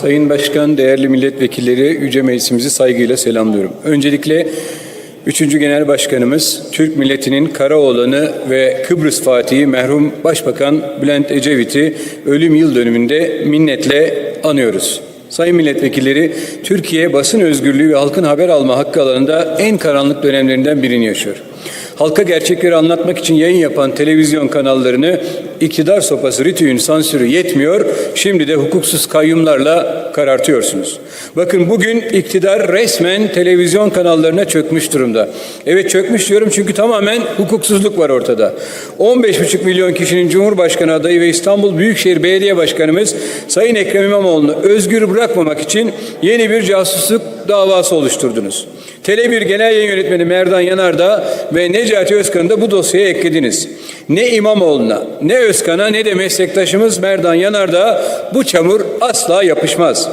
Sayın Başkan, değerli milletvekilleri, Yüce Meclisimizi saygıyla selamlıyorum. Öncelikle 3. Genel Başkanımız, Türk milletinin Karaoğlan'ı ve Kıbrıs Fatihi merhum Başbakan Bülent Ecevit'i ölüm yıl dönümünde minnetle anıyoruz. Sayın milletvekilleri, Türkiye basın özgürlüğü ve halkın haber alma hakkı alanında en karanlık dönemlerinden birini yaşıyor. Halka gerçekleri anlatmak için yayın yapan televizyon kanallarını iktidar sopası ritüğün sansürü yetmiyor. Şimdi de hukuksuz kayyumlarla karartıyorsunuz. Bakın bugün iktidar resmen televizyon kanallarına çökmüş durumda. Evet çökmüş diyorum çünkü tamamen hukuksuzluk var ortada. 15,5 milyon kişinin Cumhurbaşkanı adayı ve İstanbul Büyükşehir Belediye Başkanımız Sayın Ekrem İmamoğlu'nu özgür bırakmamak için yeni bir casusluk davası oluşturdunuz. Tele1 Genel Yayın Yönetmeni Merdan Yanardağ ve Necati Özkan'ı da bu dosyaya eklediniz. Ne İmamoğlu'na, ne Özkan'a ne de meslektaşımız Merdan Yanardağ bu çamur asla yapışmaz.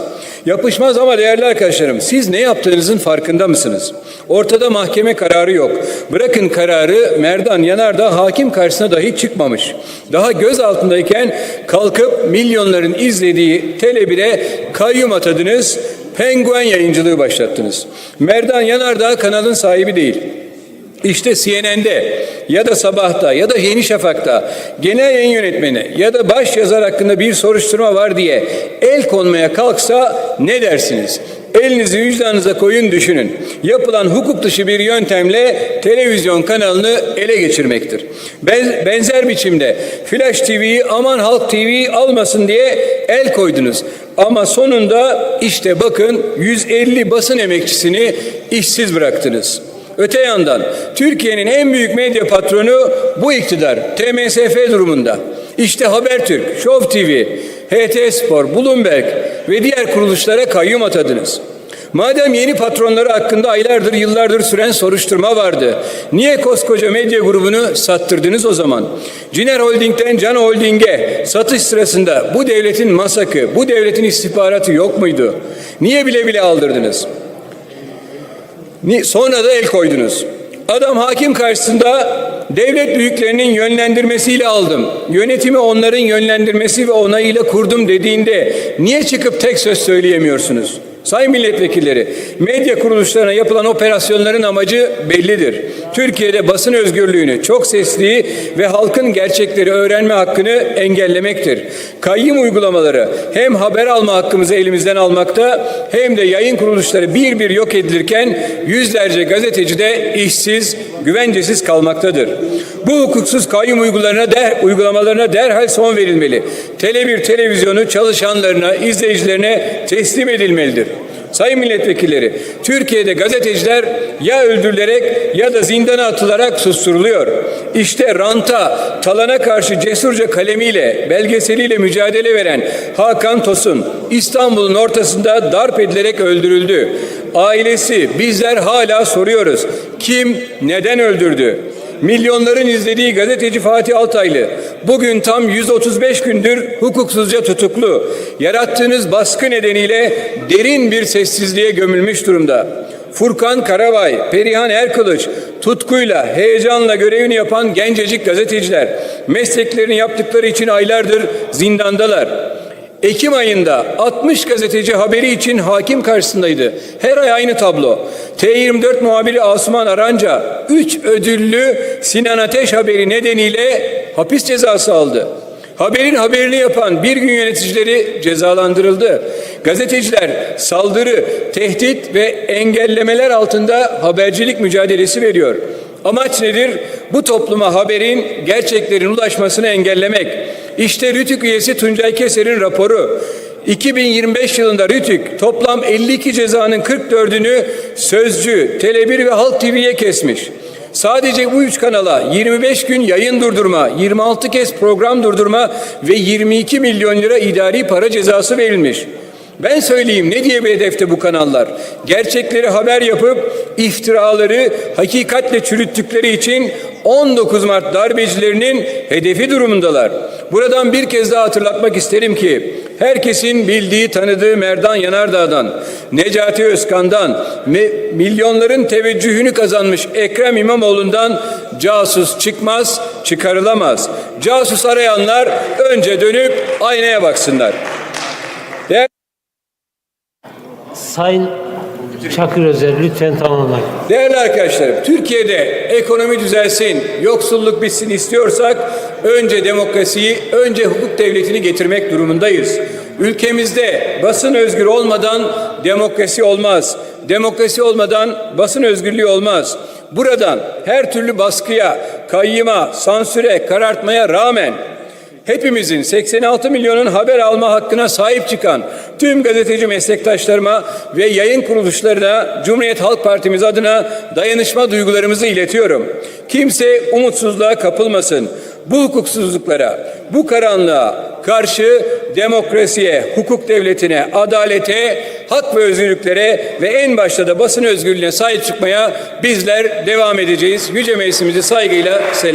Yapışmaz ama değerli arkadaşlarım siz ne yaptığınızın farkında mısınız? Ortada mahkeme kararı yok. Bırakın kararı Merdan Yanardağ hakim karşısına dahi çıkmamış. Daha göz altındayken kalkıp milyonların izlediği Tele1'e kayyum atadınız penguen yayıncılığı başlattınız. Merdan Yanardağ kanalın sahibi değil. İşte CNN'de ya da Sabah'ta ya da Yeni Şafak'ta genel yayın yönetmeni ya da baş yazar hakkında bir soruşturma var diye el konmaya kalksa ne dersiniz? Elinizi vicdanınıza koyun düşünün. Yapılan hukuk dışı bir yöntemle televizyon kanalını ele geçirmektir. Ben- Benzer biçimde Flash TV'yi aman Halk TV almasın diye el koydunuz. Ama sonunda işte bakın 150 basın emekçisini işsiz bıraktınız. Öte yandan Türkiye'nin en büyük medya patronu bu iktidar TMSF durumunda. İşte Habertürk, Show TV, HT Spor, Bloomberg ve diğer kuruluşlara kayyum atadınız. Madem yeni patronları hakkında aylardır yıllardır süren soruşturma vardı. Niye koskoca medya grubunu sattırdınız o zaman? Ciner Holding'den Can Holding'e satış sırasında bu devletin masakı, bu devletin istihbaratı yok muydu? Niye bile bile aldırdınız? Sonra da el koydunuz. Adam hakim karşısında devlet büyüklerinin yönlendirmesiyle aldım. Yönetimi onların yönlendirmesi ve onayıyla kurdum dediğinde niye çıkıp tek söz söyleyemiyorsunuz? Sayın milletvekilleri, medya kuruluşlarına yapılan operasyonların amacı bellidir. Türkiye'de basın özgürlüğünü, çok sesliği ve halkın gerçekleri öğrenme hakkını engellemektir. Kayyım uygulamaları hem haber alma hakkımızı elimizden almakta hem de yayın kuruluşları bir bir yok edilirken yüzlerce gazeteci de işsiz, güvencesiz kalmaktadır. Bu hukuksuz kayyum uygulamalarına, der, uygulamalarına derhal son verilmeli. Tele1 televizyonu çalışanlarına, izleyicilerine teslim edilmelidir. Sayın milletvekilleri, Türkiye'de gazeteciler ya öldürülerek ya da zindana atılarak susturuluyor. İşte ranta, talana karşı cesurca kalemiyle, belgeseliyle mücadele veren Hakan Tosun, İstanbul'un ortasında darp edilerek öldürüldü. Ailesi, bizler hala soruyoruz. Kim, neden öldürdü? Milyonların izlediği gazeteci Fatih Altaylı bugün tam 135 gündür hukuksuzca tutuklu. Yarattığınız baskı nedeniyle derin bir sessizliğe gömülmüş durumda. Furkan Karabay, Perihan Erkılıç tutkuyla, heyecanla görevini yapan gencecik gazeteciler mesleklerini yaptıkları için aylardır zindandalar. Ekim ayında 60 gazeteci haberi için hakim karşısındaydı. Her ay aynı tablo. T24 muhabiri Asuman Aranca 3 ödüllü Sinan Ateş haberi nedeniyle hapis cezası aldı. Haberin haberini yapan bir gün yöneticileri cezalandırıldı. Gazeteciler saldırı, tehdit ve engellemeler altında habercilik mücadelesi veriyor. Amaç nedir? Bu topluma haberin, gerçeklerin ulaşmasını engellemek. İşte Rütük üyesi Tuncay Keser'in raporu. 2025 yılında Rütük toplam 52 cezanın 44'ünü Sözcü, Tele1 ve Halk TV'ye kesmiş. Sadece bu üç kanala 25 gün yayın durdurma, 26 kez program durdurma ve 22 milyon lira idari para cezası verilmiş. Ben söyleyeyim ne diye bir hedefte bu kanallar? Gerçekleri haber yapıp iftiraları hakikatle çürüttükleri için 19 Mart darbecilerinin hedefi durumundalar. Buradan bir kez daha hatırlatmak isterim ki herkesin bildiği tanıdığı Merdan Yanardağ'dan, Necati Özkan'dan, milyonların teveccühünü kazanmış Ekrem İmamoğlu'ndan casus çıkmaz, çıkarılamaz. Casus arayanlar önce dönüp aynaya baksınlar. Değerli Sayın Çakır Özer lütfen tamamlayın. Değerli arkadaşlarım, Türkiye'de ekonomi düzelsin, yoksulluk bitsin istiyorsak önce demokrasiyi, önce hukuk devletini getirmek durumundayız. Ülkemizde basın özgür olmadan demokrasi olmaz. Demokrasi olmadan basın özgürlüğü olmaz. Buradan her türlü baskıya, kayyıma, sansüre, karartmaya rağmen hepimizin 86 milyonun haber alma hakkına sahip çıkan tüm gazeteci meslektaşlarıma ve yayın kuruluşlarına Cumhuriyet Halk Partimiz adına dayanışma duygularımızı iletiyorum. Kimse umutsuzluğa kapılmasın. Bu hukuksuzluklara, bu karanlığa karşı demokrasiye, hukuk devletine, adalete, hak ve özgürlüklere ve en başta da basın özgürlüğüne sahip çıkmaya bizler devam edeceğiz. Yüce Meclisimizi saygıyla selam.